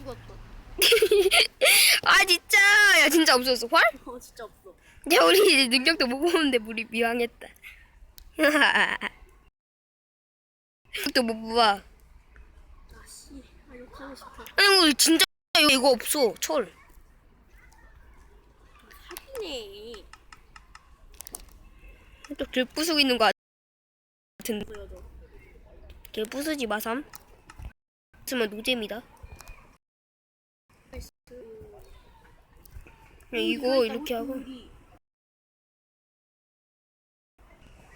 죽었어. 아 진짜 야 진짜 없었어 활? 어 진짜 없어. 야 우리 능력도 못 보는데 우리 미왕했다 또못 봐. 아씨, 아 욕하고 싶어. 아니 우리 진짜 이거, 이거 없어 철 사기네. 또길 부수고 있는 거 같은데 보여줘. 길 부수지 마삼 있으면 노잼이다 그냥 이거 이렇게 하고.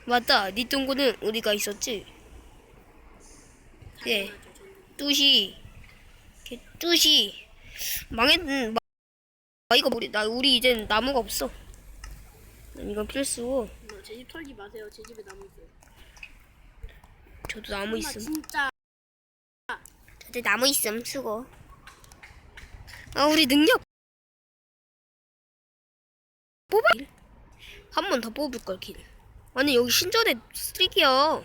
맞다. 니 동구는 우리가 있었지? 예. 뚜시. 걔 뚜시. 망했 마, 아 이거 우리 나 우리 이젠 나무가 없어. 이건 필수고 제집 털지 마세요. 제 집에 나무 있어요. 저도 나무 있음. 진짜. 저도 나무 있음. 수고. 아 우리 능력 뽑아 한 번 더 뽑을 걸 길. 아니 여기 신전에 쓰레기야. 아,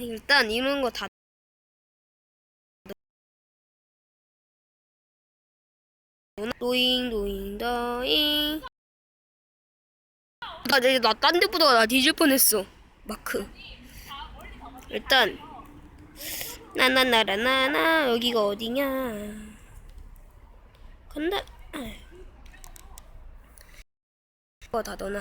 일단 이런 거다 도잉 도잉 도잉. 나 이제 나딴 데 보다가 나 뒤질 뻔했어 마크. 일단 나나나라나나 여기가 어디냐 간다 이거 다 넣어놔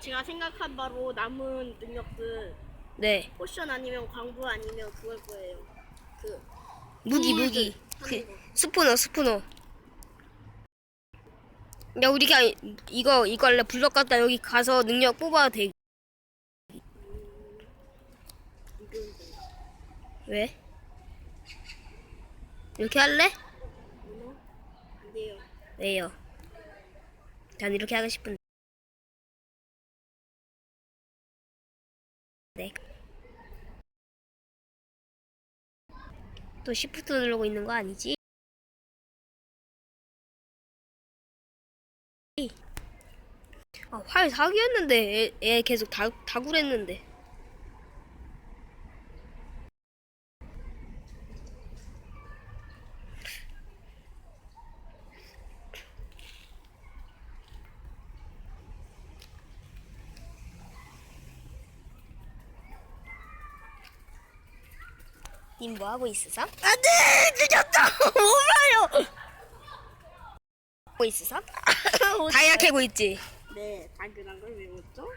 제가 생각한 바로 남은 능력들 네. 포션 아니면 광부 아니면 그걸 거예요. 그 무기 음, 무기. 하는 그 거. 스푸너 스푸너. 야 우리가 이거 이거 할래. 블럭 갖다 여기 가서 능력 뽑아도 돼 왜? 이렇게 할래? 돼요. 왜요? 난 이렇게 하고 싶은데. 네. 또 시프트 누르고 있는 거 아니지? 아, 활 사기였는데 애, 애 계속 다, 다굴했는데. 님 뭐 하고 있으삼? 안돼 늦었다 오마요. 뭐 있으삼? 다이아 캐 고 있지. 네, 당근한 걸 외웠죠?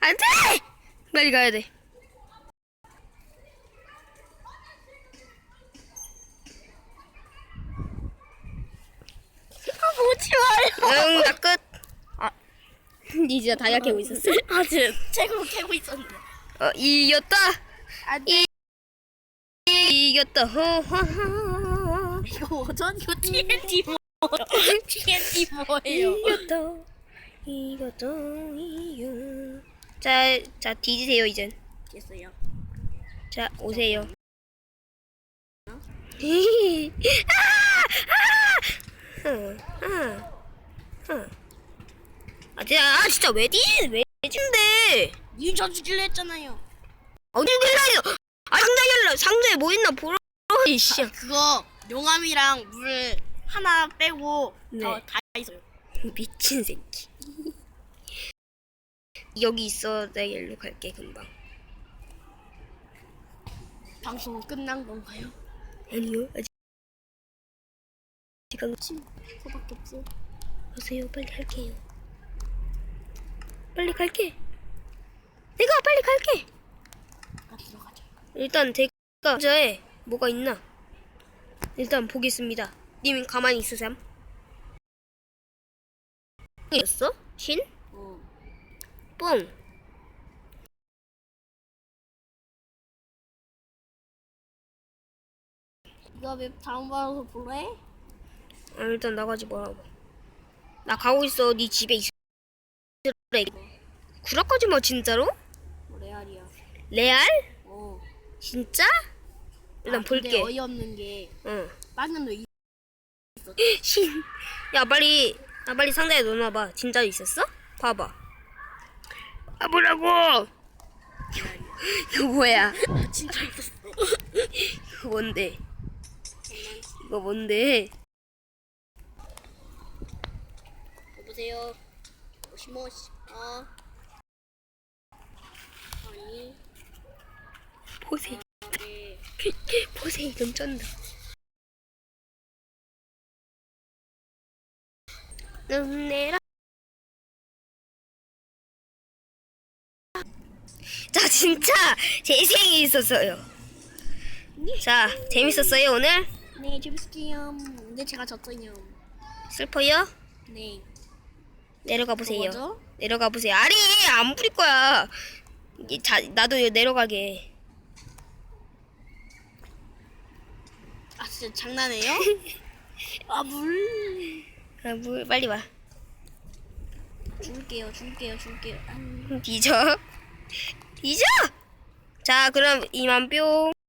안돼! 빨리 가야 돼. 아, 보지 마요. 응, 나 끝. 아, 니 진짜 다이아 캐고 있었어? 아, 제 최고 캐고 있었는데. 어, 이겼다. 안 이, 이겼다. 이거 전 이거 TNT 뭐? TNT 뭐예요? 이겼다. 이겼다. 이겨. 자, 자 뒤지세요 이젠. 됐어요. 자 오세요. 아! 아! 아! 아! 아, 진짜, 아, 진짜 왜 뒤, 왜 뒤진데? 님 전주 길래 했잖아요. 어디 길라요? 아, 상자에 길라, 상자에 뭐 있나 보러, 이씨. 그거 용암이랑 물 하나 빼고 네. 어, 다 있어요. 미친 새끼. 여기 있어, 나 일로 갈게, 금방. 방송 끝난 건가요? 아니요, 아직. 시간 그거밖에 없어. 오세요, 빨리 갈게요. 빨리 갈게. 내가 빨리 갈게. 아 들어가자. 일단 제가 저에 뭐가 있나? 일단 보겠습니다. 님 가만히 있으셈. 였어? 신? 어. 뿡. 이거 웹 다운 받아서 볼래? 아, 일단 나가지 뭐라고. 나 가고 있어. 네 집에 있 으래. 구라까지 마 진짜로? 뭐 레알이야. 레알? 어. 진짜? 일단 아, 근데 볼게. 어이없는 게 응. 빠는 너 이- 신. 야 빨리. 야 빨리 상자에 넣어놔봐. 진짜 있었어? 봐봐. 봐보라고. 이거 뭐야? 아, 진짜 있었어. 이거 뭔데? 이거 뭔데? 여보세요. 모시모시. 아. 아니. 보세, 네. 보세이돈 쩐다. 눈 내라. 자, 진짜 재생이 있었어요. 자, 재밌었어요 오늘? 네, 재밌었어요. 근데 제가 졌어요. 슬퍼요? 네. 내려가 보세요. 뭐죠? 내려가 보세요. 아니 안 부릴 거야. 이 자, 나도 내려가게. 아, 진짜 장난해요? 아, 물. 아, 물 빨리 와. 줄게요, 줄게요, 줄게요. 아, 뒤져. 뒤져. 자, 그럼 이만 뿅.